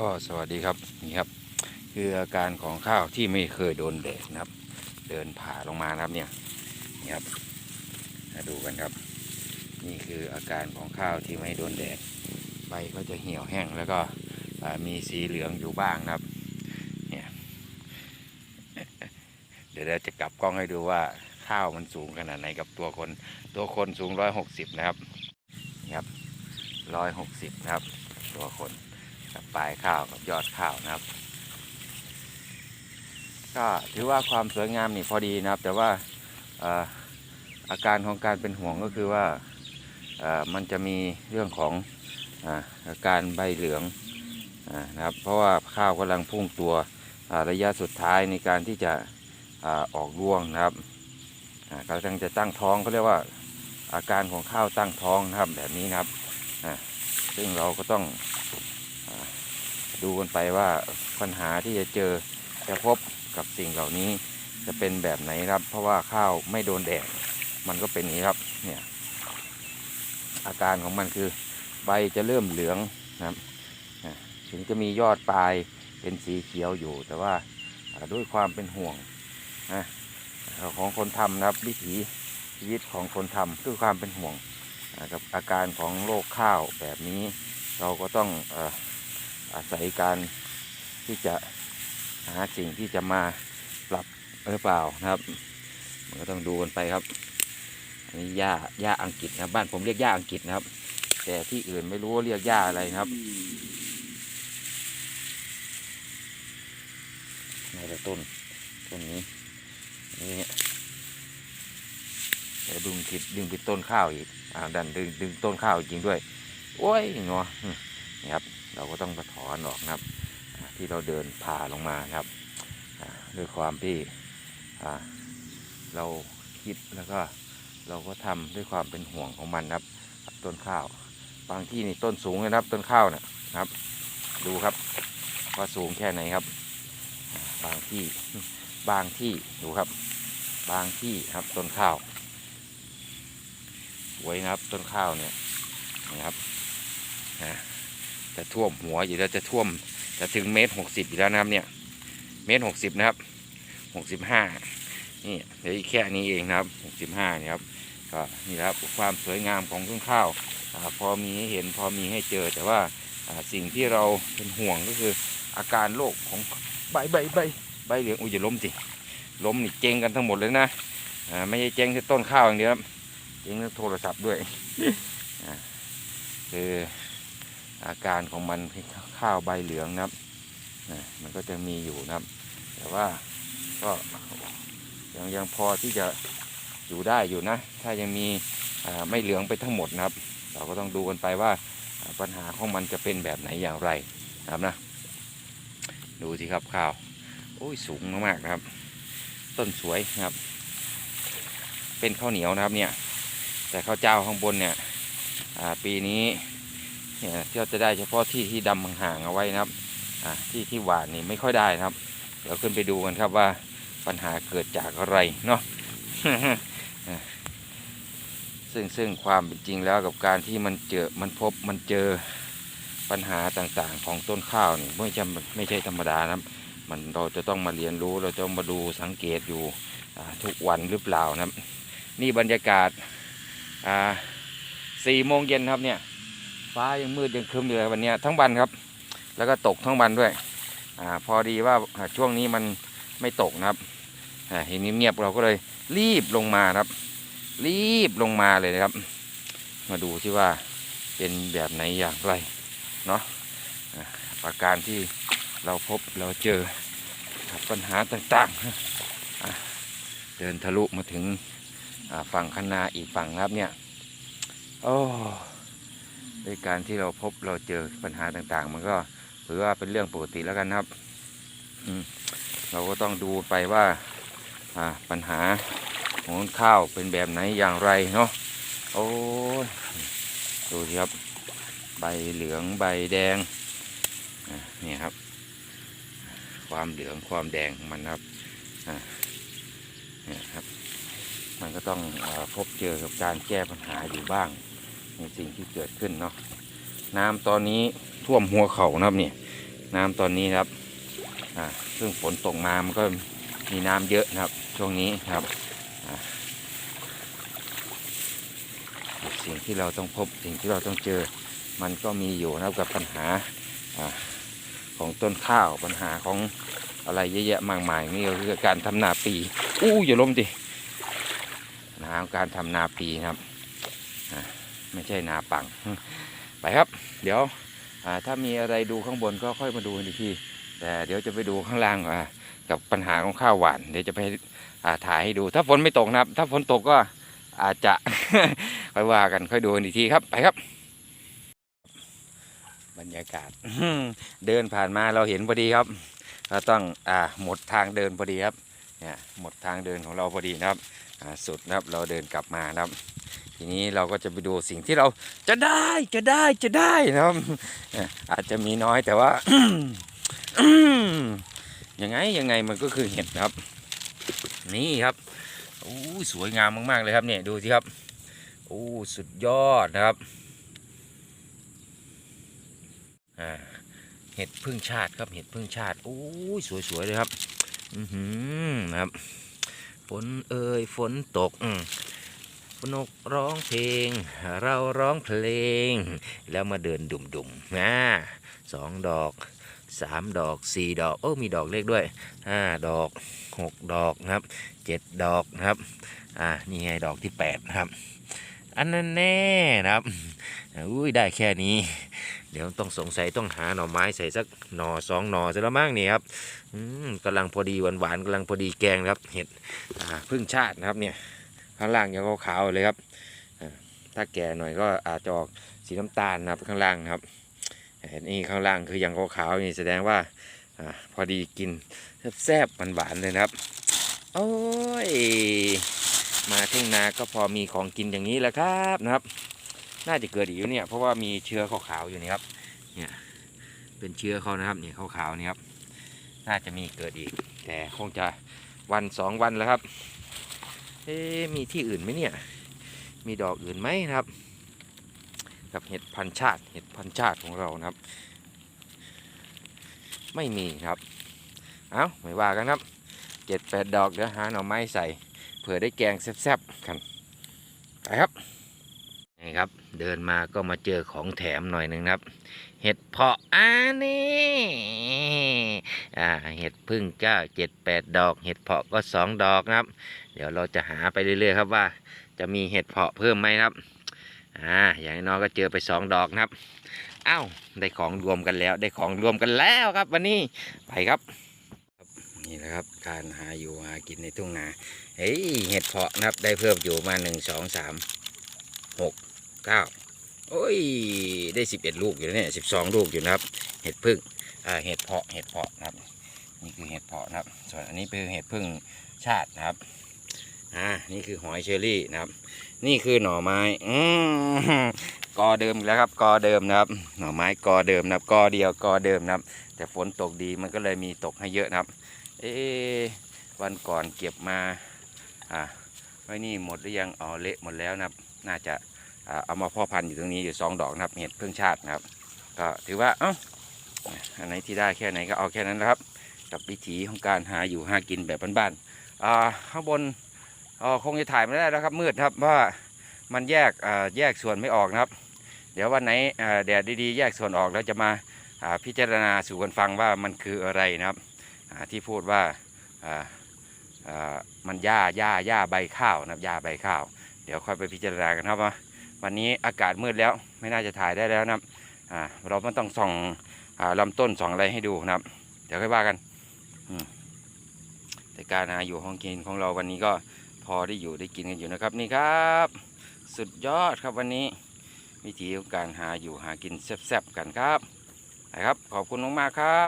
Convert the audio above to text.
ก็สวัสดีครับนี่ครับ คืออาการของข้าวที่ไม่เคยโดนแดดนะครับ เดินผ่าลงมานะครับเนี่ยนี่ครับมาดูกันครับ นี่คืออาการของข้าวที่ไม่โดนแดดใบก็จะเหี่ยวแห้งแล้วก็มีสีเหลืองอยู่บ้างนะครับเนี่ยเดี๋ยวเราจะกลับกล้องให้ดูว่าข้าวมันสูงขนาดไหนกับตัวคน ตัวคนสูงร้อยหกสิบนะครับนี่ครับร้อยหกสิบนะครับ ตัวคน กับปลายข้าวกับยอดข้าวนะครับ ก็ถือว่าความสวยงามนี่พอดีนะครับ แต่ว่าอาการของการเป็นห่วงก็คือว่ามันจะมีเรื่องของอาการใบเหลืองนะครับ เพราะว่าข้าวกำลังพุ่งตัวระยะสุดท้ายในการที่จะออกรวงนะครับกำลังจะตั้งท้องเขาเรียกว่าอาการของข้าวตั้งท้องนะครับแบบนี้นะครับซึ่งเราก็ต้อง ดูกันไปว่าปัญหาที่จะเจอจะพบกับสิ่งเหล่านี้จะเป็นแบบไหนครับ เพราะว่าข้าวไม่โดนแดดมันก็เป็นอย่างนี้ครับเนี่ยอาการของมันคือ ใบจะเริ่มเหลืองนะครับถึงจะมียอดปลายเป็นสีเขียวอยู่ แต่ว่าด้วยความเป็นห่วงนะของคนทำนะครับวิถีชีวิตของคนทำด้วยความเป็นห่วงกับอาการของโรคข้าวแบบนี้ เราก็ต้อง อาศัยการที่จะหาสิ่งที่จะมาปรับหรือเปล่านะครับ มันก็ต้องดูกันไปครับอันนี้หญ้าหญ้าอังกฤษนะบบ้านผมเรียกหญ้าอังกฤษนะครับ แต่ที่อื่นไม่รู้ว่าเรียกหญ้าอะไรนะครับนี่แหละต้นต้นนี้นี่เดี๋ยวดึงผิดดึงไปต้นข้าวอีกอ่าดันดึงดึงต้นข้าวจริงด้วย โอ้ยเนาะนี่ครับ เราก็ต้องมาถอนออกนะครับ ที่เราเดินผ่าลงมาครับด้วยความที่เราคิดแล้วก็เราก็ทำด้วยความเป็นห่วงของมันครับ ต้นข้าวบางที่นี่ต้นสูงนะครับ ต้นข้าวเนี่ยนะครับ ดูครับว่าสูงแค่ไหนครับ บางที่บางที่ดูครับ บางที่ครับต้นข้าวสวยนะครับต้นข้าวเนี่ยนะครับนะ จะท่วมหัวอยู่แล้วจะท่วมจะถึงเมตรหกสิบอยู่แล้วนะครับเนี่ยเมตรหกสิบนะครับหกสิบห้านี่เดี๋ยวอีกแค่นี้เองนะครับหกสิบห้านี่ครับก็นี่ครับความสวยงามของต้นข้าวอพอมีให้เห็นพอมีให้เจอแต่ว่าสิ่งที่เราเป็นห่วงก็คืออาการโรคของใบใบใบใบเหลืองอุ้ยอย่าล้มสิล้มนี่เจ๊งกันทั้งหมดเลยนะไม่ใช่เจ๊งแค่ต้นข้าวอย่างเดียวครับเจ๊งทั้งโทรศัพท์ด้วยคือ อาการของมันข้าวใบเหลืองนะครับนะมันก็จะมีอยู่นะครับ แต่ว่าก็ยังยังพอที่จะอยู่ได้อยู่นะ ถ้ายังมีไม่เหลืองไปทั้งหมดนะครับ เราก็ต้องดูกันไปว่าปัญหาของมันจะเป็นแบบไหนอย่างไรนะครับนะ ดูสิครับข้าวโอ้ยสูงมากๆนะครับ ต้นสวยนะครับ เป็นข้าวเหนียวนะครับเนี่ย แต่ข้าวเจ้าข้างบนเนี่ยปีนี้ เนี่ยที่เราจะได้เฉพาะที่ที่ดำห่างๆเอาไว้นะครับอะที่ที่หวานนี่ไม่ค่อยได้นะครับ เดี๋ยวขึ้นไปดูกันครับว่าปัญหาเกิดจากอะไรเนาะซึ่งซึ่งความเป็นจริงแล้วกับการที่มันเจอมันพบมันเจอปัญหาต่างๆ ของต้นข้าวนี่ไม่ใช่ไม่ใช่ธรรมดานะครับ มันเราจะต้องมาเรียนรู้เราจะต้องมาดูสังเกตอยู่ทุกวันหรือเปล่านะครับ นี่บรรยากาศสี่โมงเย็นครับเนี่ย ฟ้ายังมืดยังครึ้มอยู่เลยวันนี้ทั้งวันครับ แล้วก็ตกทั้งวันด้วยอาพอดีว่าช่วงนี้มันไม่ตกนะครับเห็นเงียบๆเราก็เลยรีบลงมาครับ รีบลงมาเลยนะครับ มาดูที่ว่าเป็นแบบไหนอย่างไรเนาะอ่าการที่เราพบเราเจอปัญหาต่างๆ เดินทะลุมาถึงฝั่งคณาอีกฝั่งครับเนี่ย โอ้ ด้วยการที่เราพบเราเจอปัญหาต่างๆ มันก็ถือว่าเป็นเรื่องปกติแล้วกันครับเราก็ต้องดูไปว่าปัญหาของข้าวเป็นแบบไหนอย่างไรเนาะโอ้ดูสิครับ ใบเหลืองใบแดงนี่ครับ ความเหลืองความแดงมันครับนี่ครับ มันก็ต้องอพบเจอกับการแก้ปัญหาอยู่บ้าง ในสิ่งที่เกิดขึ้นเนาะน้ำตอนนี้ท่วมหัวเขานะครับเนี่ยน้ำตอนนี้ครับอ่าซึ่งฝนตกมามันก็มีน้ำเยอะนะครับ ช่วงนี้ครับสิ่งที่เราต้องพบสิ่งที่เราต้องเจอมันก็มีอยู่นะครับกับปัญหาอของต้นข้าวปัญหาของอะไรเยอะแยะมากมายนี่ก็คือการทำนาปีอู้อย่าล้มดิปัญหาของการทำนาปีนะครับ ไม่ใช่นาปัง ไปครับ เดี๋ยวถ้ามีอะไรดูข้างบนก็ค่อยมาดูอีกทีแต่เดี๋ยวจะไปดูข้างล่างกับปัญหาของข้าวหวาน เดี๋ยวจะไปถ่ายให้ดู ถ้าฝนไม่ตกนะครับ ถ้าฝนตกก็อาจจะค่อยว่ากันค่อยดูอีกทีครับไปครับ บรรยากาศเดินผ่านมาเราเห็นพอดีครับ เราต้องอ่าหมดทางเดินพอดีครับ เนี่ยหมดทางเดินของเราพอดีนะครับสุดนะครับเราเดินกลับมานะครับ ทีนี้เราก็จะไปดูสิ่งที่เราจะได้จะได้จะได้นะครับอาจจะมีน้อยแต่ว่ายังไงยังไงมันก็คือเห็ดนะครับ นี่ครับโอ้สวยงามมากๆเลยครับเนี่ยดูสิครับโอ้สุดยอดนะครับเห็ดพึ่งชาติครับเห็ดพึ่งชาติโอ้สวยๆเลยครับ อือหือนะครับ ฝนเอ่ยฝนตกนกร้องเพลง เราร้องเพลง แล้วมาเดินดุ่มๆนะสองดอกสามดอกสี่ดอก โอ้มีดอกเล็กด้วยห้าดอกหกดอกนะครับเจ็ดดอกนะครับ อ่านี่ไงดอกที่แปดนะครับ อันนั้นแน่นะครับอุ้ยได้แค่นี้ เดี๋ยวต้องสงสัยต้องหาหน่อไม้ใส่สักหน่อสองหน่อเสร็จแล้วมั้งนี่ครับอืมกำลังพอดีหวานๆกำลังพอดีแกงครับ เห็ดอ่าพึ่งชาตินะครับเนี่ยข้างล่างยังขาวๆเลยครับอ่าถ้าแก่หน่อยก็อาจจะออกสีน้ำตาลนะครับข้างล่างครับเห็นนี่ข้างล่างคือยังขาวๆนี่แสดงว่าอาพอดีกินแซ่บๆหวานๆเลยนะครับ โอ้ย มาเที่งนาก็พอมีของกินอย่างนี้แหละครับนะครับ น่าจะเกิดอีกอยู่เนี่ยเพราะว่ามีเชื้อขาวๆอยู่นี่ครับเนี่ยเป็นเชื้อเขานะครับเนี่ยขาวๆนี่ครับน่าจะมีเกิดอีก แต่คงจะวันสองวันแล้วครับเอ๊มีที่อื่นไหมเนี่ยมีดอกอื่นไหมนะครับ กับเห็ดพันชาติเห็ดพันชาติของเรานะครับ ไม่มีครับ เอ้าไม่ว่ากันครับเจ็ดแปดดอกเดี๋ยวหาหน่อไม้ใส่ เผื่อได้แกงแซ่บๆกันไปครับนี่ครับ เดินมาก็มาเจอของแถมหน่อยหนึ่งครับ เห็ดเพาะอันนี้อ่าเห็ดพึ่งเจ้าเจ็ดแปดดอก เห็ดเพาะก็สองดอกนะครับ เดี๋ยวเราจะหาไปเรื่อยๆครับว่า จะมีเห็ดเพาะเพิ่มไหมครับอ่าอย่างน้อยก็เจอไปสองดอกนะครับอ้าวได้ของรวมกันแล้ว ได้ของรวมกันแล้วครับ วันนี้ไปครับ นี่แหละครับ การหาอยู่หากินในทุ่งนาเฮ้ยเห็ดเพาะนะครับได้เพิ่มอยู่มาหนึ่งสองสามหกเก้าโอ้ยได้สิบเอ็ดลูกอยู่แล้วเนี่ยสิบสองลูกอยู่นะครับ เห็ดพึ่งอ่าเห็ดเพาะเห็ดเพาะนะครับ นี่คือเห็ดเพาะนะครับ ส่วนอันนี้เป็นเห็ดพึ่งชาตินะครับอ่านี่คือหอยเชอรี่นะครับ นี่คือหน่อไม้อืมกอเดิมแล้วครับกอเดิมนะครับ หน่อไม้กอเดิมนะครับกอเดียวกอเดิมนะครับ แต่ฝนตกดีมันก็เลยมีตกให้เยอะนะครับ เอวันก่อนเก็บมาอ่าไว้นี่หมดหรือยังอ๋อเละหมดแล้วนะครับ น่าจะเอามาพ่อพันธุ์อยู่ตรงนี้อยู่สองดอกนะครับเห็ดพึ่งชาตินะครับ ก็ถือว่าเอ้าอันไหนที่ได้แค่ไหนก็เอาแค่นั้นนะครับ กับวิถีของการหาอยู่หากินแบบบ้านๆอ่าข้างบนอ๋อคงจะถ่ายไม่ได้แล้วครับมืดครับเพราะว่ามันแยกอ่าแยกส่วนไม่ออกนะครับ เดี๋ยววันไหนอ่าแดดดีๆ แยกส่วนออกแล้วจะมาอ่าพิจารณาสู่กันฟังว่ามันคืออะไรนะครับ ที่พูดว่ามันหญ้าหญ้าหญ้าใบข้าวนะหญ้าใบข้าว เดี๋ยวค่อยไปพิจารณากันครับว่าวันนี้อากาศมืดแล้วไม่น่าจะถ่ายได้แล้วนะเราไม่ต้องส่องอาลำต้นส่องอะไรให้ดูนะครับ เดี๋ยวค่อยว่ากันแต่การหาอยู่ของกินของเราวันนี้ก็พอได้อยู่ได้กินกันอยู่นะครับนี่ครับ สุดยอดครับวันนี้ วิธีของการหาอยู่หากินแซ่บๆกันครับนะครับ ขอบคุณมากๆครับ